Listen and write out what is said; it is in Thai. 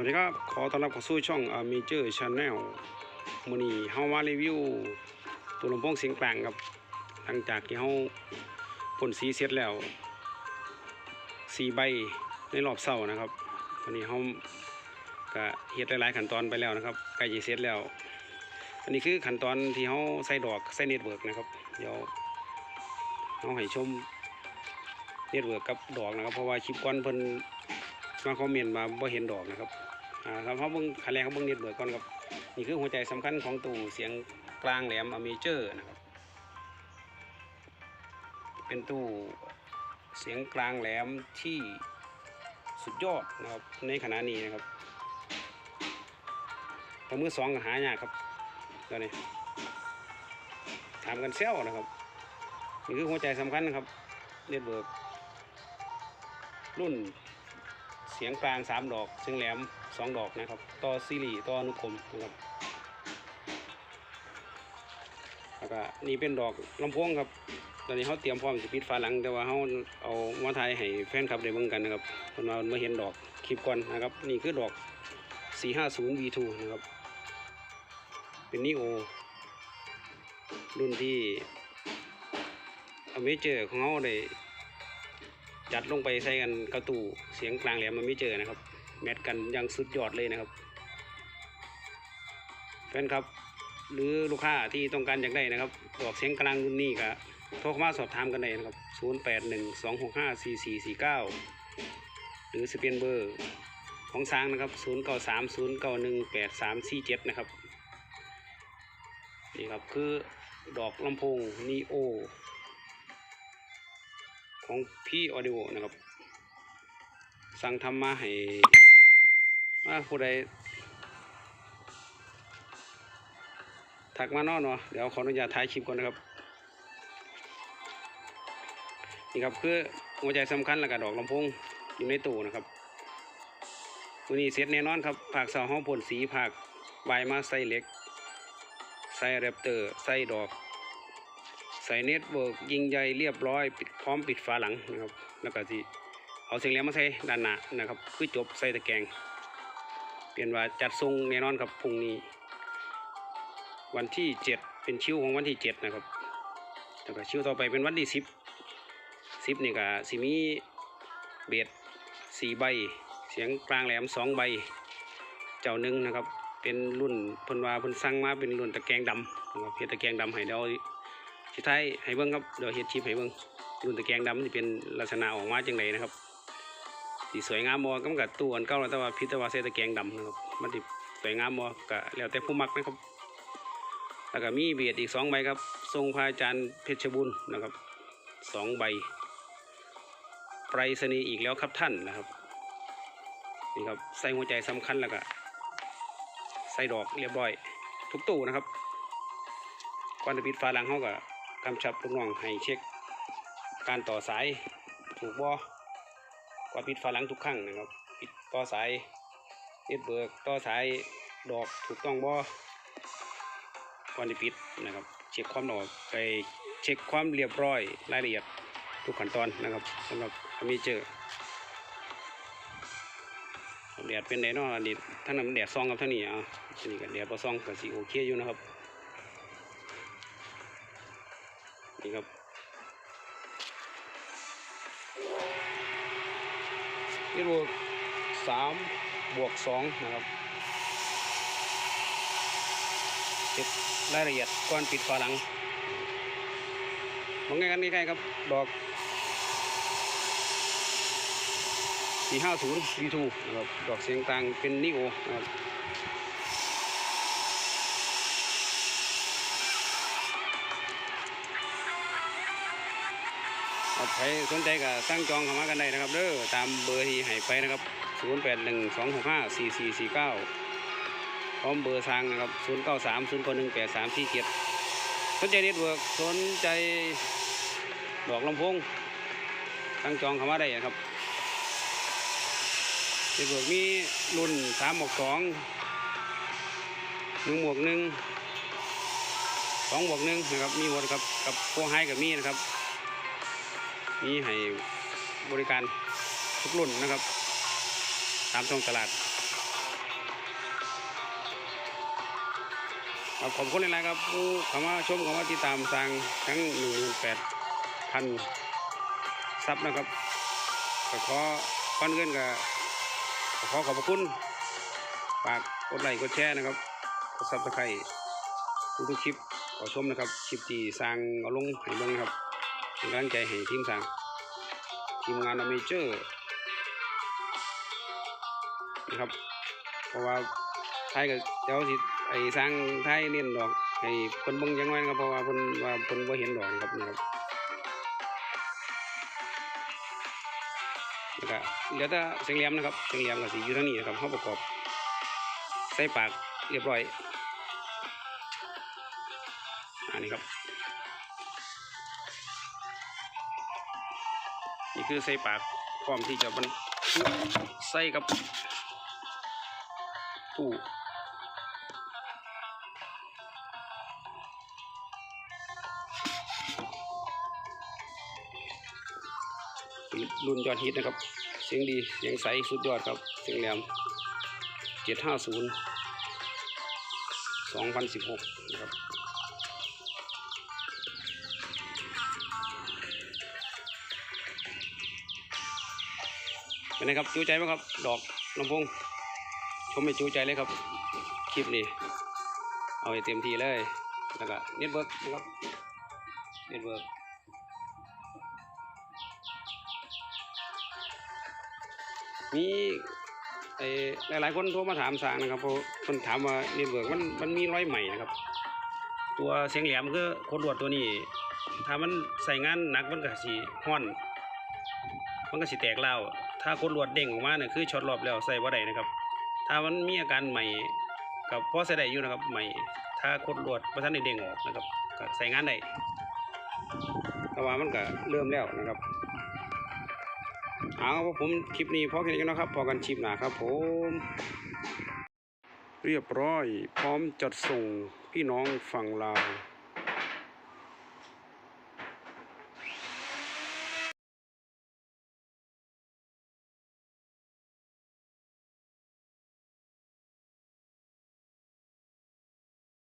วัสดีครับ ขอต้อนรับเข้าสู่ช่อง a m a j o r Channel มื้อนี้เฮามารีวิว ตัวลำโพงเสียงกลางครับ หลังจากที่เฮาพ่นสีเสร็จแล้วสีใบในรอบเช้านะครับวันนี้เฮาก็เฮ็ดหลายๆขั้นตอนไปแล้วนะครับใกล้จะเสร็จแล้ว อันนี้คือขั้นตอนที่เฮาใส่ดอกใส่เน็ตเวิร์กนะครับ เดี๋ยวเฮาให้ชมเน็ตเวิร์กกับดอกนะครับ เพราะว่าคลิปก่อนเพิ่นมาคอมเมนต์มาบ่เห็นดอกนะครับ อ่าครับเขาเบิ่งคันแรกเขาเบิ่งเน็ตเบิร์ก่อนครับนี่คือหัวใจสำคัญของตู้เสียงกลางแหลมอเมเจอร์นะครับ เป็นตู้เสียงกลางแหลมที่สุดยอดนะครับในขณะนี้นะครับแต่มือสองหายากครับตอนนี้ถามกันเซลนะครับนี่คือหัวใจสำคัญนะครับเน็ตเบิร์กรุ่น เสียงกลางสามดอกเสียงแหลมสองดอกนะครับต่อซีรีต่ออนุกรมนะครับแล้วก็นี่เป็นดอกลำโพงครับตอนนี้เขาเตรียมพร้อมจะปิดฝาหลัง แต่ว่าเขาเอามาถ่ายให้แฟนคลับได้เบิ่งกันนะครับเพิ่นมาเมื่อเห็นดอกคลิปก่อนนะครับ นี่คือดอก 450 V2 นะครับ เป็นนิโอ รุ่นที่อเมเจอร์ของเขาได้ จัดลงไปใส่กันกระตู้เสียงกลางแหลมมันไม่เจอนะครับ แมทกันยังสุดยอดเลยนะครับแฟนครับ หรือลูกค้าที่ต้องการอยากได้นะครับดอกเสียงกลางรุ่นนี้ก็โทรมาสอบถามกันได้นะครับ 0 8 1 2 6 5 4 4 4 9 หรือสเปียนเบอร์ของสร้างนะครับ 0 9 3 0 9 1 8 3 4 7 นะครับ นี่ครับคือดอกลำโพงนีโอ ของพี่ออดิโอนะครับ สั่งทำมาให้มาผู้ใดถักมานอนเนาะเดี๋ยวขออนุญาตถ่ายคลิปก่อนนะครับ นี่ครับคือหัวใจสำคัญแล้วก็ดอกลำโพงอยู่ในตู้นะครับวันนี้เสร็จแน่นอนครับผากสาห้องพ่นสีผากใบมาใส่เล็ก ใส่แรปเตอร์ ใส่ดอก ใส่เน็ตเวิร์กยิงใหญ่เรียบร้อยปิดพร้อมปิดฝาหลังนะครับแล้วก็ที่เอาเสียงแหลมมาใส่ด้านหน้านะครับคือจบใส่ตะแกรงเปลี่ยนว่าจัดทรงแน่นอนครับพรุ่งนี้ วันที่เจ็ดเป็นชิวของวันที่เจ็ดนะครับแล้วก็ชิวต่อไปเป็นวันที่สิบสิบนี่ก็สิมีเบสสี่ใบ เสียงกลางแหลมสองใบ เจ้าหนึ่งนะครับเป็นรุ่นเพิ่นว่าเพิ่นสั่งมาเป็นรุ่นตะแกรงดำนะครับเฮ็ดตะแกรงดำให้เดี๋ย สุดท้ายให้เบิ้งครับเดี๋ยวเฮ็ดชิปให้เบิ้งรุ่นตะแกรงดำที่เป็นลักษณะออกมาจังไดนะครับสีสวยงามบ่ก็มันกับตู้อันเก่าแล้วแต่ว่าพิจารณาใส่ตะแกรงดำนะครับมันสิสวยงามบ่ก็แล้วแต่ผู้มักนะครับแล้วก็มีเบียดอีกสองใบครับ ทรงพระอาจารย์เพชรบุญนะครับสองใบไปรษณีย์อีกแล้วครับท่านนะครับนี่ครับใส่หัวใจสำคัญแล้วก็ใส่ดอกเรียบร้อย ทุกตู้นะครับก่อนจะปิดฝาหลังเขาก็ กำชับลูกน้องให้เช็ค การต่อสายถูกบ่ก่อนปิดฝาหลังทุกครั้งนะครับ ปิดต่อสายเน็ตเบิร์กต่อสายดอกถูกต้องบ่ก่อนจะปิดนะครับ เช็คความหนอไปเช็คความเรียบร้อยรายละเอียดทุกขั้นตอนนะครับสำหรับมีเจอแดดเป็นไดเนาะอันนี้ท่านนั้นมันแดดซองครับท่านนี้อะอันนี้ก็แดดพอซองก็สิโอเคอยู่นะครับ นี่ครับนี่บวกสามบวกสองนะครับเก็บรายละเอียดก่อนปิดฝาหลังมองไงกันนี่ใกล้ๆครับดอกสี่ห้าศูนย์วีทูนะครับดอกเสียงกลางเป็นนิโอนะครับ ใครสนใจก็สั่งจองเข้ามากันได้นะครับเด้อตามเบอร์ที่ให้ไปนะครับ 0 8 1 2 6 5 4 4 4 9 พร้อมเบอร์ทางนะครับ 0 9 3 0 9 1 8 3 4 7สนใจเน็ตเวิร์กสนใจดอกลำพงสั่งจองเข้ามาได้นะครับเน็ตเวิร์กมีรุ่น3หมวก2 1หมวก1 2หมวก1นะครับ มีหมดครับ กับพวกไฮกับมีนะครับ มีให้บริการทุกรุ่นนะครับ ตามช่องตลาดขอบคุณหลายๆครับผู้คำว่าชมคำว่าติดตามสั่งทั้งหนึ่งแปดพันซับนะครับก็ขอก้อนเงินกับขอขอบคุณฝากกดไลค์กดแชร์นะครับกดซับสไครต์ทุกๆคลิปขอชมนะครับคลิปที่สร้างเอาลงให้บ้างครับ เป็นกำลังใจให้ทีมสร้างทีมงานอเมเจอร์นะครับเพราะว่าไทยก็เดี๋ยวสิไอ้สร้างไทยเน้นดอกให้เพิ่นบิ่งจังไว้นะครับเพราะว่าเพิ่นว่าเพิ่นบ่เห็นดอกนะครับนี่ครับแล้วก็เหลือแต่เสียงเลียมนะครับเสียงเลียมก็สิอยู่ทางนี้นะครับเฮาประกอบใส่ปากเรียบร้อยอันนี้ครับ นี่คือใส่ปากพร้อมที่จะบรรจุใส่กับตู้รุ่นยอดฮิตนะครับ เสียงดีเสียงใสสุดยอดครับ เสียงแหลมเจ็ดห้าศูนย์สองพันสิบหกนะครับ ไงครับจูใจไหมครับ ดอกลำพงชมไม่จูใจเลยครับ คลิปนี้ เอาให้เต็มที่เลย แล้วก็เน็ตเวิร์กนะครับ เน็ตเวิร์กมีไอ้หลาย ๆ คนโทรมาถามสางนะครับเพราะคนถามว่าเน็ตเวิร์กมันมันมีร้อยใหม่นะครับ ตัวเสียงแหลมคือคนรวดตัวนี้ ถ้ามันใส่งานหนักมันก็สีห้อน มันก็สิแตกเล่า ถ้าคนรวดเด้งออกมาเนี่ยคือช็อตรอบแล้วใส่บ่ได้นะครับ ถ้ามันมีอาการใหม่กับพอใส่ได้อยู่นะครับใหม่ ถ้าคนรวดประทันได้เด้งออกนะครับก็ใส่งานได้แต่ว่ามันก็เริ่มแล้วนะครับเอาครับผมคลิปนี้พอแค่นี้กันนะครับพอกันคลิปหนาครับผมเรียบร้อย พร้อมจัดส่งพี่น้องฝั่งลาว